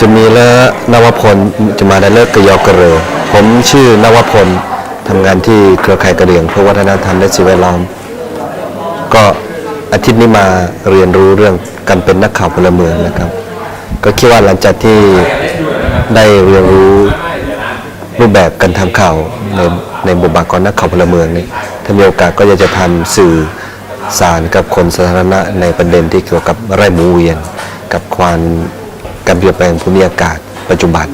จะมีและนวพลจะมาได้เลิกกยอกระเรอผมชื่อนวพลทำงานที่เครือข่ายกระเรียงเพื่อวัฒนธรรมและสิ่งแวดล้อม ก็อาทิตย์นี้มาเรียนรู้เรื่องการเป็นนักข่าวพลเมืองนะครับ ก็คิดว่าหลังจากที่ได้เรียนรู้รูปแบบการทำข่าวในในบทบาทของนักข่าวพลเมืองนี่ถ้ามีโอกาสก็อยากจะทำสื่อสารกับคนสาธารณะในประเด็นที่เกี่ยวกับไร่หมุนเวียน กับความ การเปลี่ยนแปลงภูมิอากาศปัจจุบัน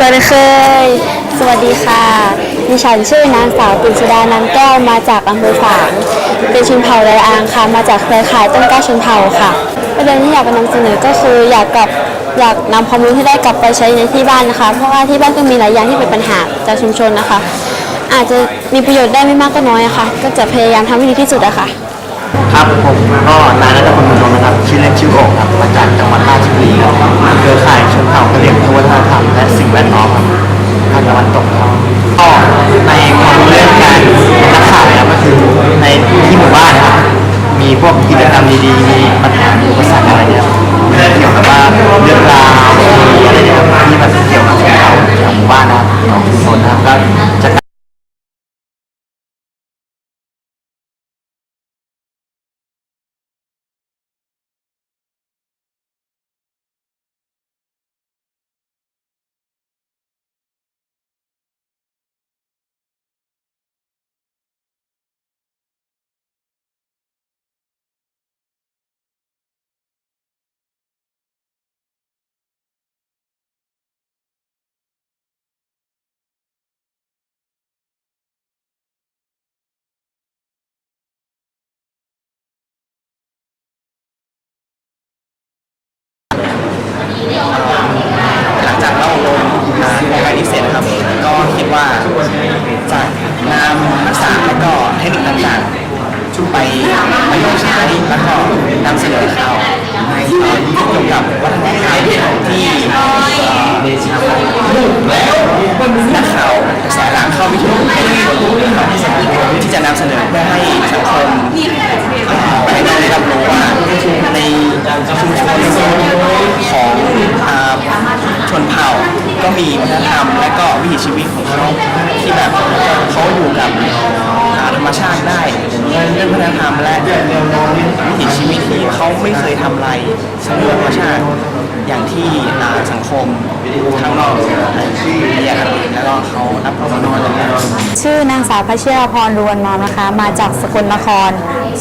ก็เคย สวัสดีค่ะ ดิฉันชื่อนางสาวปิ่นสุดานันแก้วมาจากอำเภอฝาง เป็นชนเผ่าไรอางค่ะ มาจากเครือข่ายต้นกล้าชนเผ่าค่ะ ประเด็นที่อยากจะนำเสนอก็คืออยากกลับอยากนำความรู้ที่ได้กลับไปใช้ในที่บ้านนะคะ เพราะว่าที่บ้านก็มีหลายอย่างที่เป็นปัญหาจากชุมชนนะคะ อาจจะมีประโยชน์ได้ไม่มากก็น้อยอะค่ะ ก็จะพยายามทำให้ดีที่สุดอะค่ะ ครับผมก็นายรัตพลบุญยงนะครับ ชื่อเล่นชื่อโอกครับ มาจากจังหวัดราชบุรี ดีๆ นำเสนอข่าวเกี่ยวกับวัฒนธรรมที่เอ่อนักข่าวกระแสหลังเข้าไปถึงให้ที่จะนำเสนอเพื่อให้สังคมเอ่อได้รับรู้ว่าในชุมชนของชนเผ่าก็มีวัฒนธรรมและก็วิถีชีวิตของเขาที่แบบเขาอยู่กับธรรมชาติได้ รื่องวัฒนธรรมและวิถีชีวิตที่เขาไม่เคยทำลายทรัพยากรธรรมชาติ อย่างที่อ่าสังคมทางนอกที่อยากแล้วก็เขารับรู้มาอะไรเงี้ยชื่อนางสาวพัชราพรรวนนอมนะคะ มาจากสกลนคร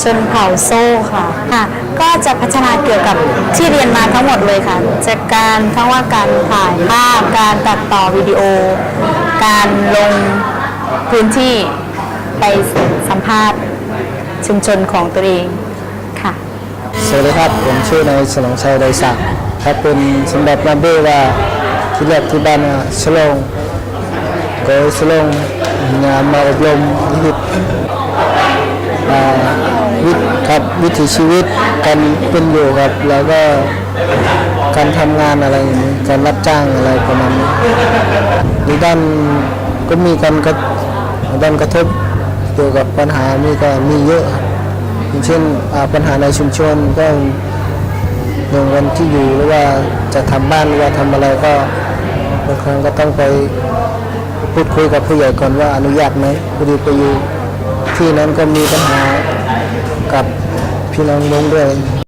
ชนเผ่าโซ่ค่ะค่ะ ก็จะพัฒนาเกี่ยวกับที่เรียนมาทั้งหมดเลยค่ะจากการทั้งว่าการถ่ายภาพการตัดต่อวิดีโอ การลงพื้นที่ไปสัมภาษณ์ ชุมชนของตัวเองค่ะ สวัสดีครับ ผมชื่อนายสนองชัยไดศักดิ์ครับเป็นสมเด็จมาเบ้ว่าที่แรกที่บ้านอะสลงก็สลงงานมาอบรมวิธีวิถครับวิถีชีวิตการเป็นอยู่ครับ แล้วก็การทำงานอะไรอย่างนี้การรับจ้างอะไรประมาณนี้ในด้านก็มีการกระด้านกระทบ เกี่ยวกับปัญหานี่ก็มีเยอะอย่างเช่นปัญหาในชุมชนก็อย่างวันที่อยู่หรือว่าจะทำบ้านหรือว่าทำอะไรก็บางครั้งก็ต้องไปพูดคุยกับผู้ใหญ่ก่อนว่าอนุญาตไหมพอดีไปอยู่ที่นั้นก็มีปัญหากับพี่น้องลงด้วย